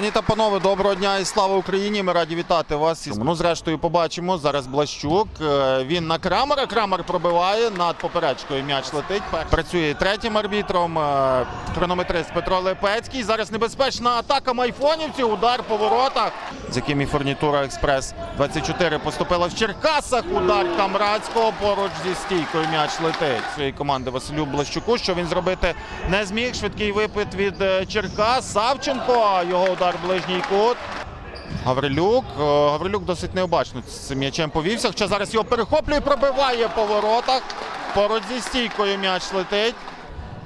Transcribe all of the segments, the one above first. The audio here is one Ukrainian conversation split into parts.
Пані та панове, доброго дня і слава Україні! Ми раді вітати вас. із- Ну, зрештою, побачимо. Зараз Блащук. Е, Він на Крамера. Крамер пробиває над поперечкою. М'яч летить. Працює третім арбітром. е, Хронометрист Петро Лепецький. Зараз небезпечна атака майфонівців. Удар по воротах, з яким і фурнітура Експрес 24 поступила в Черкасах. Удар Камрадського поруч зі стійкою. М'яч летить своєї команди Василю Блащуку. Що він зробити не зміг. Швидкий випит від е, Черкас. Савченко. Його удар в ближній кут. Гаврилюк. Е, Гаврилюк досить необачно з цим м'ячем повівся. Хоча зараз його перехоплює, пробиває по воротах. Поруч зі стійкою м'яч летить.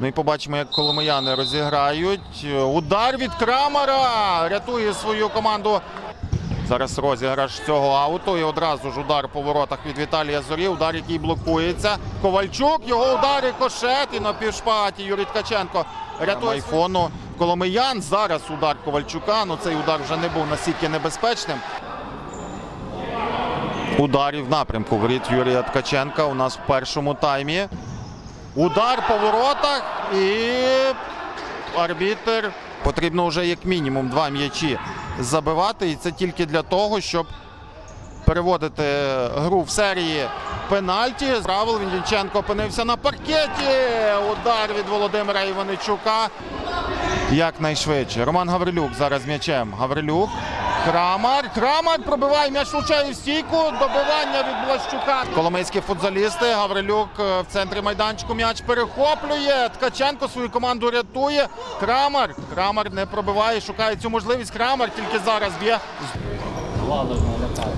Ну і побачимо, як коломияни розіграють. Е, Удар від Крамера. Рятує свою команду. Зараз розіграш цього ауту і одразу ж удар по воротах від Віталія Зорі. Удар, який блокується. Ковальчук, його удар і кошет. І на півшпаті Юрій Ткаченко рятує айфону. Коломиян. Зараз удар Ковальчука. Ну цей удар вже не був настільки небезпечним. Ударів напрямку воріт Юрія Ткаченка у нас в першому таймі. Удар по воротах і арбітер потрібно вже як мінімум два м'ячі забивати. І це тільки для того, щоб переводити гру в серії пенальті. Правил Вінниченко опинився на паркеті. Удар від Володимира Іваничука. Якнайшвидше. Роман Гаврилюк зараз м'ячем. Гаврилюк. Крамар. Крамар пробиває м'яч влучає в стійку. Добивання від Блащука. Коломийські футзалісти. Гаврилюк е, в центрі майданчику м'яч перехоплює. Ткаченко свою команду рятує. Крамар. Крамар не пробиває, шукає цю можливість. Крамар тільки зараз б'є.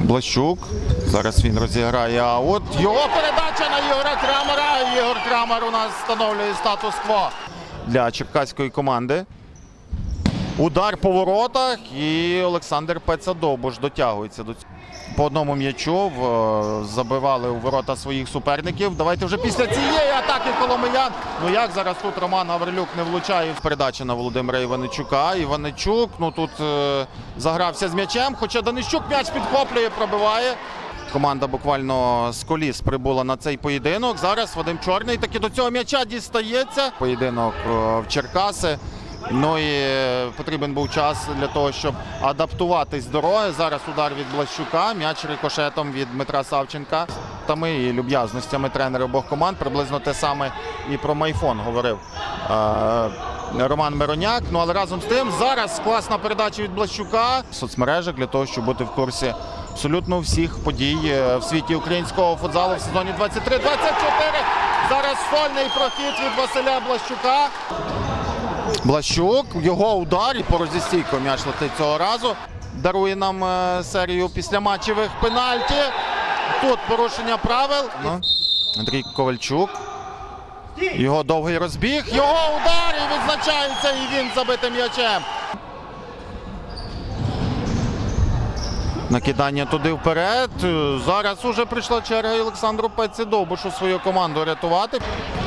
Блащук. Зараз він розіграє аут. Його передача на Ігоря Крамера. Ігор Крамер у нас встановлює статус-кво для черкаської команди. Удар по воротах і Олександр Пецадовбуш дотягується до цього. По одному м'ячу в- забивали у ворота своїх суперників. Давайте вже після цієї атаки Коломиян. Ну як зараз тут Роман Гаврилюк не влучає в передачі на Володимира Іваничука. Іваничук ну тут е, загрався з м'ячем, хоча Данищук м'яч підхоплює, пробиває. Команда буквально з коліс прибула на цей поєдинок. Зараз Вадим Чорний таки до цього м'яча дістається. Поєдинок е, в Черкаси. Ну і е, потрібен був час для того, щоб адаптуватись до дороги. Зараз удар від Блащука, м'яч рикошетом від Дмитра Савченка. Тами і люб'язностями тренери обох команд. Приблизно те саме і про Майфон говорив е, Роман Мироняк. Ну але разом з тим зараз класна передача від Блащука в соцмережах для того, щоб бути в курсі абсолютно всіх подій е, в світі українського футзалу в сезоні 23-24. Зараз сольний прохід від Василя Блащука. Блащук, його удар і по розістійку м'яч летить цього разу. Дарує нам е, серію післяматчевих пенальті. Тут порушення правил. Ну, Андрій Ковальчук. Його довгий розбіг. Його удар і відзначається, і він забитим м'ячем. Накидання туди вперед. Зараз уже прийшла черга Олександру Пецідовбушу свою команду рятувати.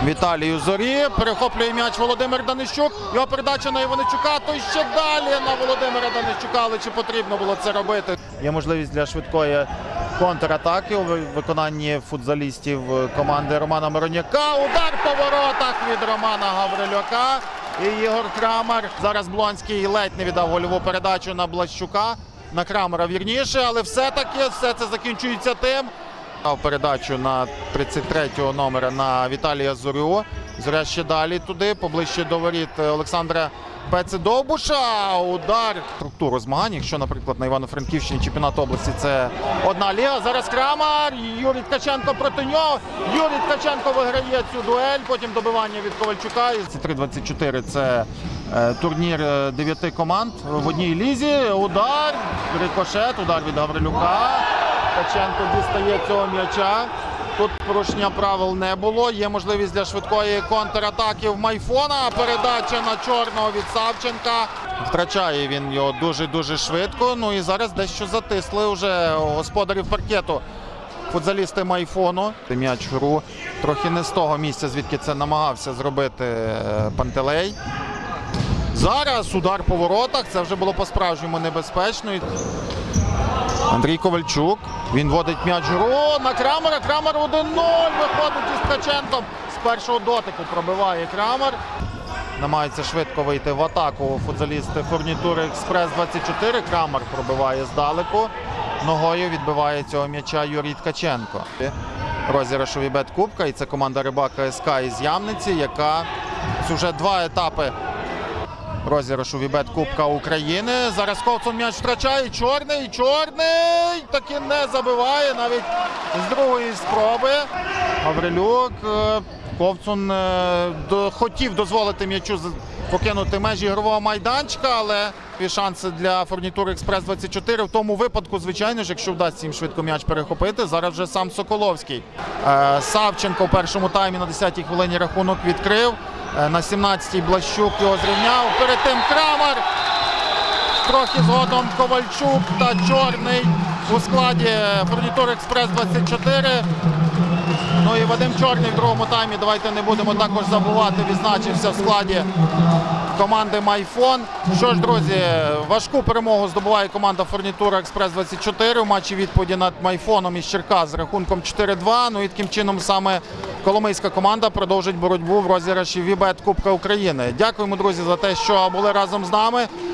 Віталію Зорі. Перехоплює м'яч Володимир Данищук. Його передача на Іваничука. То ще далі на Володимира Данищука. Але чи потрібно було це робити? Є можливість для швидкої контратаки у виконанні футзалістів команди Романа Мироняка. Удар по воротах від Романа Гаврилюка. І Ігор Крамер. Зараз Блонський ледь не віддав гольову передачу на Блащука. На Крамера вірніше, але все-таки все це закінчується тим. Передачу на 33-го номера на Віталія Зорю. Зоря ще далі туди, поближче до воріт Олександра Пецедовбуша. Удар структуру змагань. Якщо, наприклад, на Івано-Франківщині чемпіонат області це одна ліга. Зараз Крамар. Юрій Ткаченко проти нього. Юрій Ткаченко виграє цю дуель. Потім добивання від Ковальчука. Це 3-24 це е, турнір е, дев'яти команд в одній лізі. Удар, рикошет, удар від Гаврилюка. Ткаченко дістає цього м'яча. Тут порушення правил не було. Є можливість для швидкої контратаки в Майфона. Передача на чорного від Савченка. Втрачає він його дуже-дуже швидко. Ну і зараз дещо затисли вже господарів паркету. Футзалісти Майфону. М'яч в гру трохи не з того місця, звідки це намагався зробити е, Пантелей. Зараз удар по воротах. Це вже було по-справжньому небезпечно. Андрій Ковальчук. Він водить м'яч гру на Крамера. Крамер 1-0. Виходить із Ткаченком. З першого дотику пробиває Крамер. Намагаються швидко вийти в атаку футзалісти фурнітури Експрес 24. Крамер пробиває здалеку. Ногою відбиває цього м'яча Юрій Ткаченко. Розіграш у Вібет Кубка. І це команда Рибака СК із Ямниці, яка вже два етапи розіграшу Вібет Кубка України. Зараз Ковцун м'яч втрачає. Чорний, чорний таки не забиває навіть з другої спроби. Гаврилюк. е, Ковцун е, хотів дозволити м'ячу покинути межі ігрового майданчика, але є шанси для фурнітури Експрес 24 в тому випадку, звичайно ж, якщо вдасться їм швидко м'яч перехопити. Зараз вже сам Соколовський. Е, Савченко в першому таймі на 10-й хвилині рахунок відкрив. Е, На 17-й Блащук його зрівняв. Перед тим Крамар. Трохи згодом Ковальчук та Чорний у складі Фурнітур Експрес 24. Ну і Вадим Чорний в другому таймі. Давайте не будемо також забувати. Відзначився в складі команди Майфон. Що ж, друзі, важку перемогу здобуває команда Фурнітура Експрес 24 у матчі відповіді над Майфоном із Черкас з рахунком 4-2. Ну і таким чином саме Коломийська команда продовжить боротьбу в розіграші Вібет Кубка України. Дякуємо, друзі, за те, що були разом з нами.